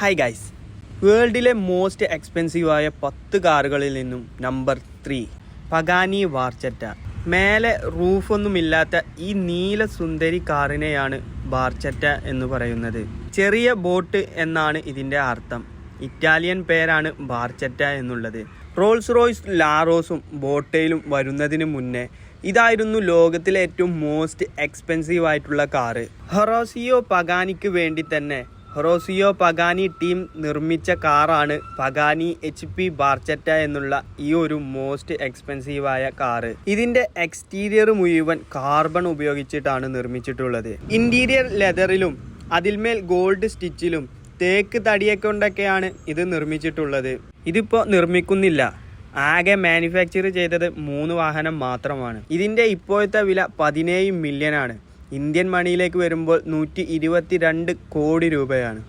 Hi guys വേൾഡിലെ most എക്സ്പെൻസീവായ പത്ത് കാറുകളിൽ നിന്നും നമ്പർ ത്രീ പഗാനി വാർച്ചറ്റ മേലെ റൂഫൊന്നുമില്ലാത്ത ഈ നീല സുന്ദരി കാറിനെയാണ് വാർച്ചറ്റ എന്ന് പറയുന്നത്. ചെറിയ ബോട്ട് എന്നാണ് ഇതിന്റെ അർത്ഥം. ഇറ്റാലിയൻ പേരാണ് ബാർച്ചറ്റ എന്നുള്ളത്. റോൾസ് റോയ്സ് ലാറോസും ബോട്ടയിലും വരുന്നതിന് മുന്നേ ഇതായിരുന്നു ലോകത്തിലെ ഏറ്റവും മോസ്റ്റ് എക്സ്പെൻസീവ് ആയിട്ടുള്ള കാറ്. ഹൊറോസിയോ പഗാനിക്ക് വേണ്ടി തന്നെ ഹൊറോസിയോ പഗാനി ടീം നിർമ്മിച്ച കാറാണ് പഗാനി എച്ച് പി ബാർച്ചറ്റ എന്നുള്ള ഈ ഒരു മോസ്റ്റ് എക്സ്പെൻസീവായ കാറ്. ഇതിന്റെ എക്സ്റ്റീരിയർ മുഴുവൻ കാർബൺ ഉപയോഗിച്ചിട്ടാണ് നിർമ്മിച്ചിട്ടുള്ളത്. ഇന്റീരിയർ ലെതറിലും അതിന്മേൽ ഗോൾഡ് സ്റ്റിച്ചിലും തേക്ക് തടിയെ കൊണ്ടൊക്കെയാണ് ഇത് നിർമ്മിച്ചിട്ടുള്ളത്. ഇതിപ്പോൾ നിർമ്മിക്കുന്നില്ല. ആകെ മാനുഫാക്ചർ ചെയ്തത് മൂന്ന് വാഹനം മാത്രമാണ്. ഇതിന്റെ ഇപ്പോഴത്തെ വില പതിനേഴ് മില്യൺ ആണ് ഇന്ത്യൻ മണിയിലേക്ക് വരുമ്പോൾ നൂറ്റി ഇരുപത്തി രണ്ട് കോടി രൂപയാണ്.